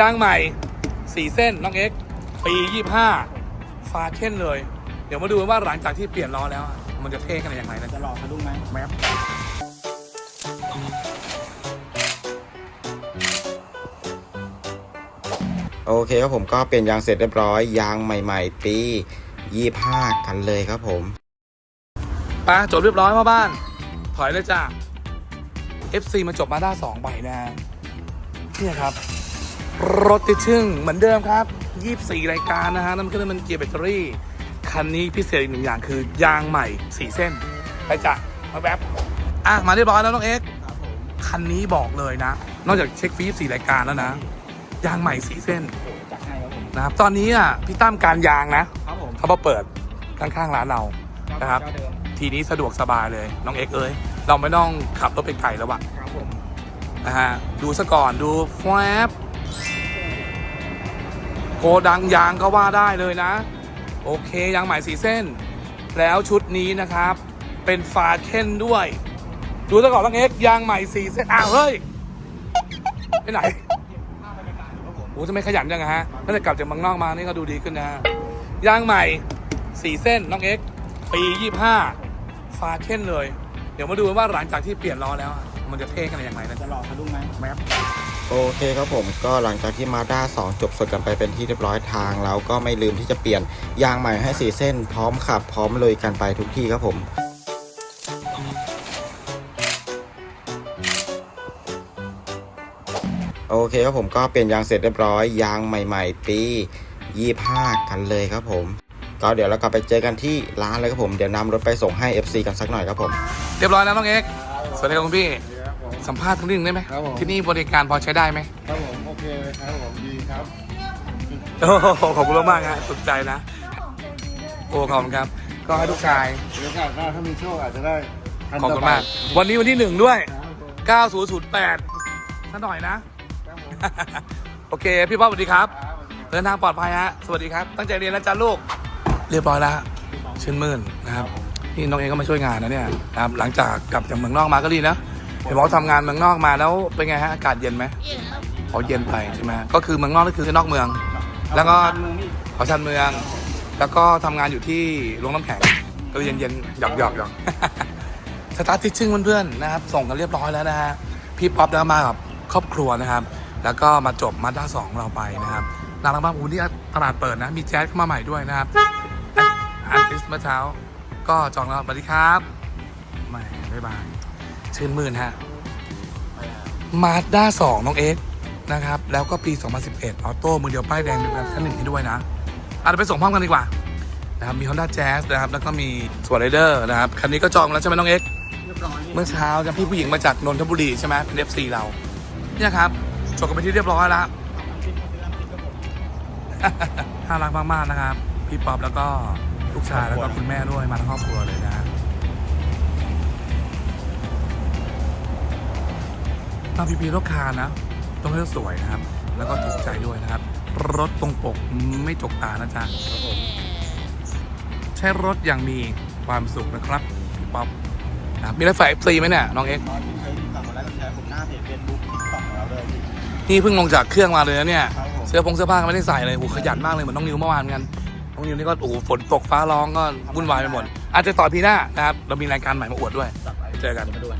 ยางใหม่ 4 เส้นน้องเอ็กซ์ปี 25 ฟาเช่นเลย เดี๋ยวมาดูกันว่าหลังจากที่เปลี่ยนล้อแล้วอะมันจะเท่ขนาดยังไงนะจะหลอกสะดุ้งไหมแมปโอเคครับผมก็เปลี่ยนยางเสร็จเรียบร้อย ยางใหม่ ๆ ปี 25 กันเลยครับผมไปะจบเรียบร้อยมาบ้าน ถอยเลยจ้า FC มาจบมาด้าสองใบนะเนี่ยครับ รถติดชึ่งเหมือนเดิมครับ 24 รายการนะฮะนั่นก็คือมันเกียร์แบตเตอรี่ คันนี้พิเศษอีกหนึ่งอย่างคือยางใหม่ 4 เส้น ไปจ้ะมาแบบอะ มาเรียบร้อยแล้วน้องเอ็กซ์ครับผมคันนี้บอกเลยนะ นอกจากเช็คฟรี24รายการแล้วนะ ยางใหม่ 4 เส้นโอ้จัดให้ครับผมนะครับตอนนี้อะพี่ตั้มการยางนะครับผมเขามาเปิดข้างๆร้านเรานะครับเจ้าเดิมทีนี้สะดวกสบายเลยน้องเอ็กซ์เอ้ยเราไม่ต้องขับรถไปไกลแล้วอะครับผมนะฮะดูซะก่อนดูแฟบ โกดังยางก็ว่าได้เลยนะ โอเคยางใหม่สีเส้น แล้วชุดนี้นะครับ เป็นฟาเคนด้วย ดูซะก่อนน้องเอ็กซ์ยางใหม่สีเส้นอ้าวเฮ้ยไปไหนภาพบรรยากาศครับผมโอ้จะไม่ขยันจังอะฮะตั้งแต่กลับจากเมืองนอกมานี่ก็ดูดีขึ้นนะฮะยางใหม่สี่เส้นน้องเอ็กซ์ปียี่ห้าฟาเคนเลย เดี๋ยวมาดูกันว่าหลังจากที่เปลี่ยนล้อแล้วอะมันจะเท่ขนาดยังไงนะจะหลอกสะดุ้งไหมแมป โอเคครับผมก็หลังจากที่มาด้า2 จบสดกันไปเป็นที่เรียบร้อยทาง แล้วก็ไม่ลืมที่จะเปลี่ยนยางใหม่ให้4เส้นพร้อมขับ พร้อมลุยกันไปทุกที่ครับผมโอเคครับผมก็เปลี่ยนยางเสร็จเรียบร้อยยางใหม่ ๆ ปี 25 กันเลยครับผม ก็เดี๋ยวเรากลับไปเจอกันที่ร้านเลยครับผมเดี๋ยวนำรถไปส่งให้ FC กันสักหน่อยครับผม เรียบร้อยแล้วน้องเอกสวัสดีครับคุณพี่ สัมภาษณ์ทุกนิดนึงได้ไหมครับผม ที่นี่บริการพอใช้ได้ไหมครับผมโอเคเลยครับผมดีครับโอ้โหขอบคุณมากๆฮะสุดใจนะ โอ้ขอบคุณครับ ก็ให้ลูกชายเดี๋ยวโอกาสหน้าถ้ามีโชคอาจจะได้นขอบต่คุณไปมาก วันนี้วันที่หนึ่งด้วย ครับผม9008สักหน่อยนะ ครับผมโอเค พี่ป๊อปสวัสดีครับ ครับสวัสดีครับ เดินทางปลอดภัยฮะ สวัสดีครับ ตั้งใจเรียนนะจ๊ะลูก เรียบร้อยแล้วชื่นมื่นนะครับ นี่น้องเองก็มาช่วยงานนะเนี่ยนะครับ หลังจากกลับจากเมืองนอกมาก็ดีนะ เห็นบอกว่าทำงานเมืองนอกมาแล้วเป็นไงฮะอากาศเย็นไหมอ๋อเย็นไปใช่ไหมก็คือเมืองนอกนี่คือนอกเมือง แล้วก็เมืองนี่เขาชันเมือง แล้วก็ทำงานอยู่ที่โรงน้ำแข็งก็เย็นเย็นๆหยอกหยอกหยอก สตาร์ททิชชิ่งเพื่อนๆนะครับ ส่งกันเรียบร้อยแล้วนะฮะพี่ป๊อปนะมากับครอบครัวนะครับ แล้วก็มาจบมาด้าสองเราไปนะครับน่ารักมากอู้นี่ตลาดเปิดนะ มีแจ๊สเข้ามาใหม่ด้วยนะครับอันติสเมื่อเช้า ก็จองแล้วสวัสดีครับไม่บ๊ายบาย ชื่นมื่นฮะมาด้าสองน้องเอ็กซ์นะครับ แล้วก็ปี 2011 ออโต้มือเดียวป้ายแดงเป็นขั้นหนึ่งให้ด้วยนะอาจจะไปส่งพร้อมกันดีกว่านะครับมี Honda Jazz นะครับ แล้วก็มีสวอร์ไรเดอร์นะครับ คันนี้ก็จองแล้วใช่ไหมน้องเอ็กซ์เรียบร้อยเมื่อเช้าจะพี่ผู้หญิงมาจากนนทบุรีใช่ไหมเป็น FC เราเนี่ยครับจบกันไปที่เรียบร้อยแล้วน่ารักมากๆนะครับ พี่ป๊อปแล้วก็ลูกชายแล้วก็คุณแม่ด้วยมาทั้งครอบครัวเลยนะ ตามพีพีรถคาร์นะ ต้องเลือกสวยนะครับ แล้วก็ถูกใจด้วยนะครับ รถตรงปกไม่จกตานะจ๊ะครับผมใช้รถอย่างมีความสุขนะครับพี่ป๊อปนะครับมีรถไฟ FC ไหมเนี่ยน้องเอ็กซ์ตอนที่ใช้ติดต่อมาแล้วก็แชร์ผมหน้าเพจเฟซบุ๊กติ๊กต็อกของเราเลยพี่นี่เพิ่งลงจากเครื่องมาเลยนะเนี่ย ครับผมเสื้อผงเสื้อผ้าก็ไม่ได้ใส่เลยโอ้โหขยันมากเลยเหมือนน้องนิวเมื่อวานกัน น้องนิวนี่ก็โอ้โหฝนตกฟ้าร้องก็วุ่นวายไปหมด อาจจะต่อพีหน้านะครับ เรามีรายการใหม่มาอวดด้วย จัดไปเจอกัน มาด้วย